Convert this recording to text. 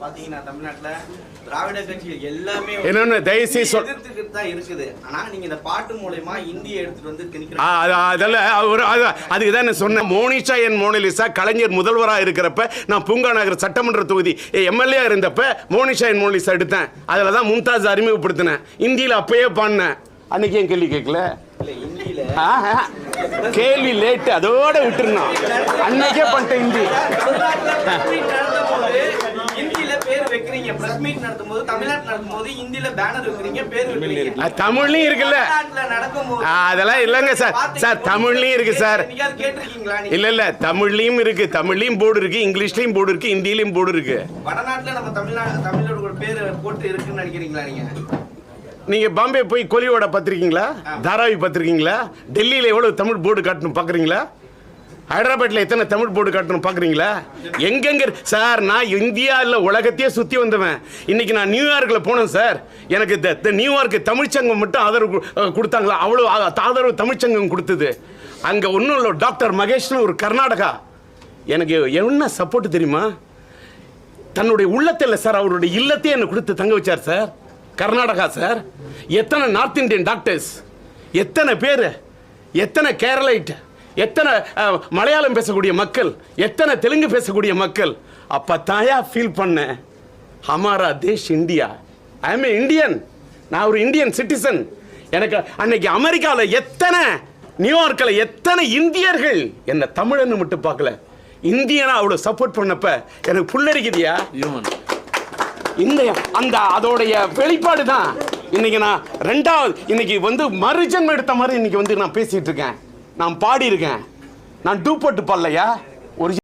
பாத்தீங்கன்னா தமிழ்நாட்டுல திராவிட கட்சிகள் எல்லாமே என்னன்னு தயவுசெய்து சொல் எதிர்த்துக்கிட்டு தான் இருக்குது. ஆனா நீங்க இந்த பாட்டு மூலயமா இந்திய எடுத்துட்டு வந்து ஆ, திணிக்கிற அது அதெல்லாம் அது- அதுக்கு தான் நான் சொன்னேன். மோனிஷா என் மோனிலிசா கலைஞர் முதல்வராக இருக்கிறப்ப நான் பூங்கா நகர் சட்டமன்ற தொகுதி எம்எல்ஏ இருந்தப்ப மோனிஷா என் மோனிலிசா எடுத்தேன். அதில் தான் மும்தாஸ் அறிமுகப்படுத்தினேன். இந்தியில் அப்பயே பாடினேன். அன்னைக்கு ஏன் கேள்வி கேட்கல. கேள்வி லேட்டு அதோட விட்டுருந்தோம் அன்னைக்கே பண்ணிட்டேன் இந்தி தமிழ்நாட்டுல press meet நடத்தும் போது இந்தியில பேர் வைக்கிறீங்க பிரஸ் மீட் நடத்தும் போது தமிழ்நாட்டு நடத்தும் போது இந்தியில பேனர் வைக்கிறீங்க பேர் வைக்கிறீங்க. தமிழ்லயும் இருக்குல்ல. தமிழ்நாட்டுல அதெல்லாம் இல்லைங்க சார். சார் தமிழ்லயும் இருக்கு சார். இல்ல இல்ல தமிழ்லயும் இருக்கு. தமிழ்லயும் போர்டு இருக்கு இங்கிலீஷ்லயும் போர்டு இருக்கு ஹிந்திலயும் போர்டு இருக்கு. வடநாட்டுல நம்ம தமிழ்நாடு தமிழோட பேர் போட்டு இருக்குன்னு நினைக்கிறீங்களா நீங்க? நீங்க பாம்பே போய் கொலியோட பார்த்திருக்கீங்களா? தாராவி பார்த்திருக்கீங்களா? டெல்லியில எவ்வளவு தமிழ் போர்டு காட்டணும் பாக்குறீங்களா ஹைதராபாத்தில் எத்தனை தமிழ் போர்டு காட்டணும் பார்க்குறீங்களா எங்கெங்க சார் நான் இந்தியாவில் உலகத்தையே சுற்றி வந்தவன். இன்னைக்கு நான் நியூயார்க்கில் போனேன் சார். எனக்கு இந்த- நியூயார்க்கு தமிழ்ச்சங்கம் மட்டும் ஆதரவு கொடுத்தாங்களா? அவ்வளோ ஆதரவு தமிழ்ச்சங்கம் கொடுத்தது. அங்கே ஒன்றும் இல்லை டாக்டர் மகேஷ்னு ஒரு கர்நாடகா. எனக்கு என்ன சப்போர்ட் தெரியுமா? தன்னுடைய உள்ளத்தில் சார் அவருடைய இல்லத்தையே எனக்கு கொடுத்து தங்க வச்சார் சார். கர்நாடகா சார். எத்தனை நார்த் இந்தியன் டாக்டர்ஸ்? எத்தனை பேர்? எத்தனை கேரளைட் எத்தனை மலையாளம் பேசக்கூடிய மக்கள் எத்தனை தெலுங்கு பேசக்கூடிய மக்கள் அப்போ தாயா ஃபீல் பண்ணேன். ஹமாரா தேஷ் இந்தியா. ஐ எம் இந்தியன் நான் ஒரு இந்தியன் சிட்டிசன் எனக்கு அன்னைக்கு அமெரிக்காவில் எத்தனை நியூயார்க்கில் எத்தனை இந்தியர்கள் என்ன தமிழன்னு மட்டும் பார்க்கல. இந்தியனா அவ்வளோ சப்போர்ட் பண்ணப்ப எனக்கு புல்லரிக்குதியா? இந்த அந்த அதோடைய வெளிப்பாடு தான் இன்னைக்கு நான் ரெண்டாவது இன்னைக்கு வந்து மறுஜன்மம் எடுத்த மாதிரி இன்னைக்கு வந்து நான் பேசிட்டு இருக்கேன். நான் பாடி இருக்கேன் நான் டூ போட்டு பாடலையா?